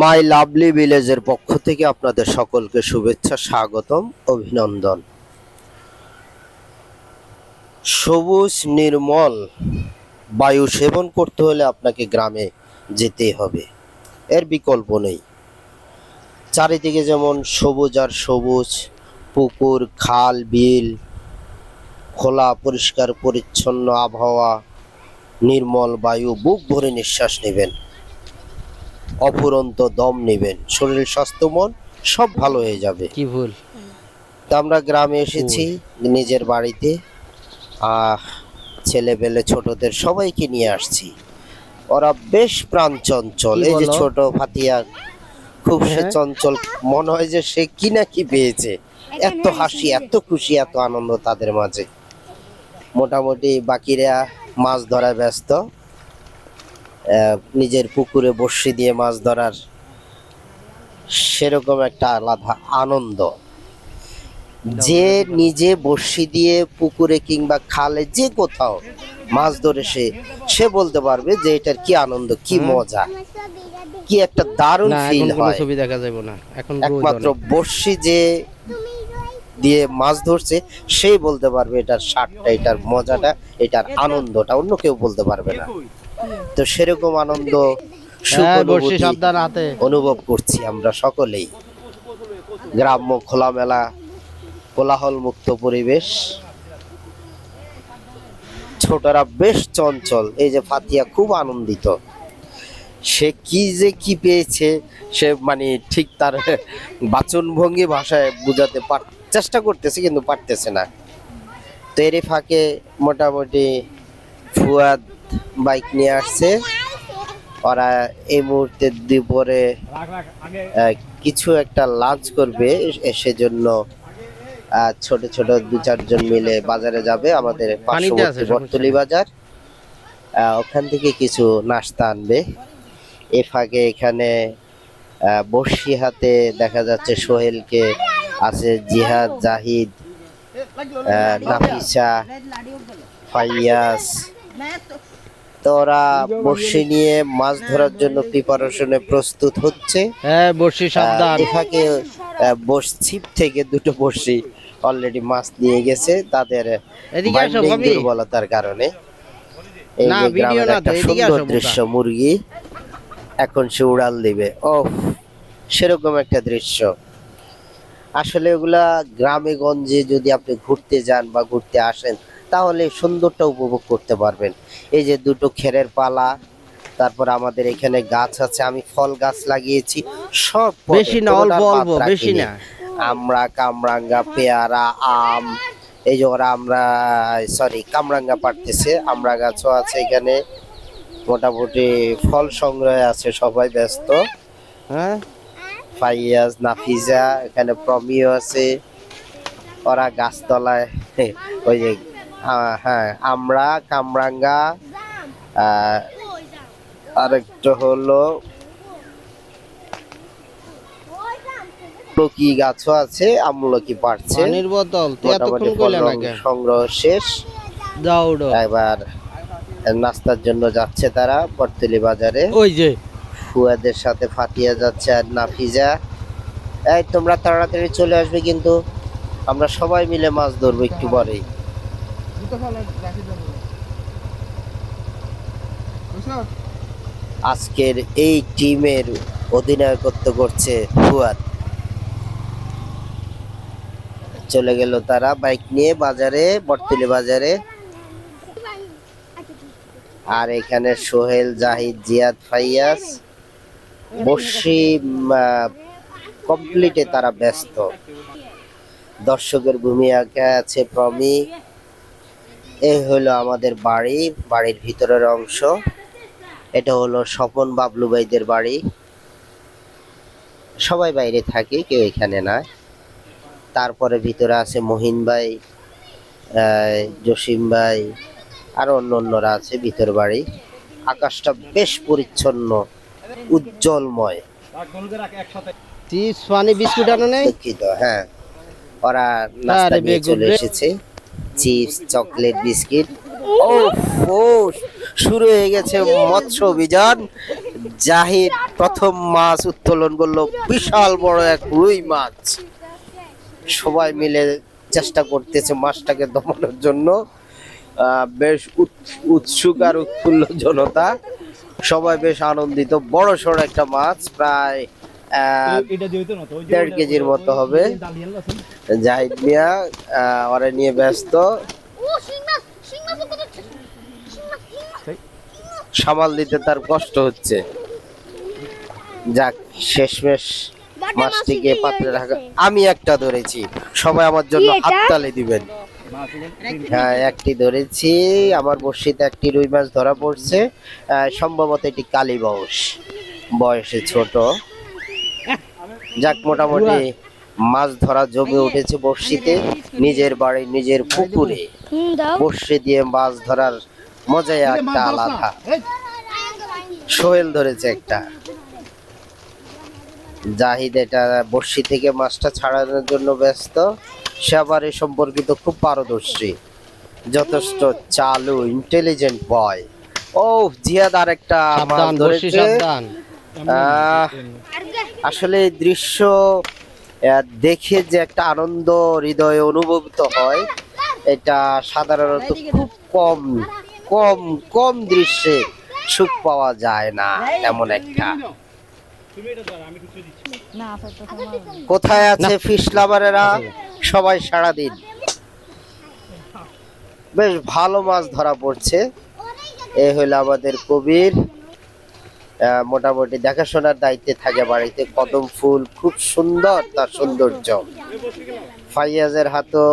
My lovely ভিলেজের পক্ষ থেকে আপনাদের সকলকে শুভেচ্ছা, স্বাগতম, অভিনন্দন। সবুজ, নির্মল বায়ু সেবন করতে হলে আপনাকে গ্রামে যেতেই হবে। এর বিকল্প নেই। চারিদিকে যেমন সবুজ আর সবুজ, পুকুর, খাল, বিল, খোলা, পরিষ্কার, পরিচ্ছন্ন আবহাওয়া, নির্মল বায়ু, বুক ভরে নিঃশ্বাস নেবেন। অফুরন্ত দম নেবেন। শরীর স্বাস্থ্য মন সব ভালো হয়ে যাবে। কি ভুল? তা আমরা গ্রামে এসেছি নিজের বাড়িতে। আহ ছেলে পেলে ছোটদের সবাইকে নিয়ে আসছি। ওরা বেশ প্রাণ চঞ্চল এই যে? ছোট ফাতিয়া খুব সে হ্যাঁ? চঞ্চল। মনে হয় যে সে কি না কি পেয়েছে। এত হাসি এত খুশি এত আনন্দ তাদের মাঝে। মোটামুটি বাকিরা মাছ ধরায় ব্যস্ত। নিজের পুকুরে বর্ষি দিয়ে মাছ ধরার সেরকম একটা আলাদা আনন্দ। যে নিজে বর্ষি দিয়ে পুকুরে কিংবা খালে যে কোথাও মাছ ধরে সে সে বলতে পারবে যে এটার কি আনন্দ কি মজা কি একটা দারুণ ফিল হয়। ছবি দেখা যাবে না। এখন একমাত্র। বর্ষি যে দিয়ে মাছ ধরছে সেই বলতে পারবে এটার স্বাদটা এটার মজাটা এটার আনন্দটা অন্য কেউ বলতে পারবে না। তো সেরকম আনন্দ হ্যাঁ অনুভব করছি আমরা সকলেই। গ্রাম্য খোলামেলা কোলাহল মুক্ত পরিবেশ। ছোটরা বেশ চঞ্চল এই যে ফাতিয়া খুব আনন্দিত। সে কি যে কি পেয়েছে সে মানে ঠিক তার বাচন ভঙ্গি ভাষায় বোঝাতে পার চেষ্টা করতেছে কিন্তু পারতেছে না। তো এর ফাঁকে মোটামুটি ফুয়াদ বাইক নিয়ে আসছে। ওরা এই মুহূর্তে দুপুরে কিছু একটা লাঞ্চ করবে সেজন্য ছোট ছোট দু চারজন মিলে বাজারে যাবে আমাদের পার্শ্ববর্তী বটতলি বাজার। ওখান থেকে কিছু নাস্তা আনবে। এ ফাঁকে এখানে বর্ষি হাতে দেখা যাচ্ছে সোহেলকে আছে জিহাদ জাহিদ নাফিসা ফাইয়াস তো ওরা বর্ষি নিয়ে মাছ ধরার জন্য প্রিপারেশনে প্রস্তুত হচ্ছে। হ্যাঁ বর্ষি সাবধান। থেকে দুটো বড়শি অলরেডি মাছ নিয়ে গেছে তাদের। দুর্বলতার কারণে। এই না, ভিডিও গ্রামের একটা সুন্দর দৃশ্য মুরগি এখন সে উড়াল দিবে। ও সেরকম একটা দৃশ্য। আসলে ওগুলা গ্রামে গঞ্জে যদি আপনি ঘুরতে যান বা ঘুরতে আসেন তাহলে সুন্দরটা উপভোগ করতে পারবেন। এই যে দুটো খেরের পালা তারপর আমাদের এখানে গাছ আছে আমি ফল গাছ লাগিয়েছি সব বেশি না অল্প অল্প বেশি না। আমরা কামরাঙ্গা পেয়ারা আম এই যে ওরা আমরা সরি কামরাঙ্গা পারতেছে আমরা গাছও আছে এখানে। মোটামুটি ফল সংগ্রহে আছে সবাই ব্যস্ত। হ্যাঁ? ফাইয়াজ নাফিজা এখানে প্রমিও আছে। ওরা গাছতলায় ওই যে হ্যাঁ আমরা কামরাঙ্গা আহ, আরেকটা হলো আমলকি গাছও আছে আমলকি পারছে? পানির বোতল সংগ্রহ শেষ। এবার নাস্তার জন্য যাচ্ছে তারা পর্তলি বাজারে। ওই যে। ফুয়াদের সাথে ফাতিয়া যাচ্ছে আর নাফিজা। এই তোমরা তাড়াতাড়ি চলে আসবে কিন্তু। আমরা সবাই মিলে মাছ ধরবো একটু পরেই। আজকের এই টিমের অধিনায়কত্ব করছে ফুয়াদ। চলে গেল তারা বাইক নিয়ে বাজারে, বটতলি বাজারে। আর এখানে সোহেল, জাহিদ, জিয়াদ ফাইয়াস বর্ষি কমপ্লিটে তারা ব্যস্ত। দর্শকের ভূমিকা আছে প্রমি। এই হলো আমাদের বাড়ি বাড়ির ভিতরের অংশ। এটা হলো স্বপন বাবলু ভাইদের বাড়ি। সবাই বাইরে থাকে কেউ এখানে না তারপরে ভিতরে আছে মহিন ভাই জসিম ভাই আর অন্য অন্যরা আছে ভিতর বাড়ি। আকাশটা বেশ পরিচ্ছন্ন উজ্জ্বলময়। বিস্কুট আনো নেই? হ্যাঁ। ওরা নাস্তা নিয়ে চলে এসেছে। Chips, chocolate, biscuit. ও শুরু হয়ে গেছে মৎস্য অভিযান। জাহিদ প্রথম মাছ উত্তোলন করল বিশাল বড় এক রুই মাছ। সবাই মিলে চেষ্টা করতেছে মাছটাকে দমানোর জন্য। বেশ উৎ- উৎসুক আর উৎফুল্ল জনতা। সবাই বেশ আনন্দিত। বড় সড় একটা মাছ, প্রায় দেড় কেজির মতো হবে। জাহিদ মিয়া ওরে নিয়ে ব্যস্ত। সামাল দিতে তার কষ্ট হচ্ছে। যাক শেষমেশ মাছটিকে পাত্রে রাখা আমি একটা ধরেছি। সবাই আমার জন্য হাততালি দিবেন। হ্যাঁ একটি ধরেছি। আমার বর্ষিতে একটি রুই মাছ ধরা পড়ছে। সম্ভবত এটি কালীবাউস বয়সে ছোট। যাক মোটামুটি মাছ ধরা জমে উঠেছে বর্ষিতে নিজের বাড়ি নিজের পুকুরে। বর্ষি দিয়ে মাছ ধরার মজাই একটা আলাদা। সোহেল ধরেছে একটা। জাহিদ এটা বর্ষি থেকে মাছটা ছাড়ানোর জন্য ব্যস্ত। সে আবার এ সম্পর্কিত খুব পারদর্শী। যথেষ্ট চালু ইন্টেলিজেন্ট বয় ও জিয়াদ আর একটা মাছ ধরেছে। আসলে এই দৃশ্য দেখে যে একটা আনন্দ হৃদয়ে অনুভূত হয় এটা সাধারণত খুব কম কম কম দৃশ্যে সুখ পাওয়া যায় না এমন একটা। কোথায় আছে ফিশ লাভারেরা সবাই সারা দিন বেশ ভালো মাছ ধরা পড়ছে। এ হলো আমাদের কবির। মোটামুটি দেখাশোনার দায়িত্বে থাকে বাড়িতে। কদম ফুল খুব সুন্দর তার সৌন্দর্য। ফাইয়াজের হাতও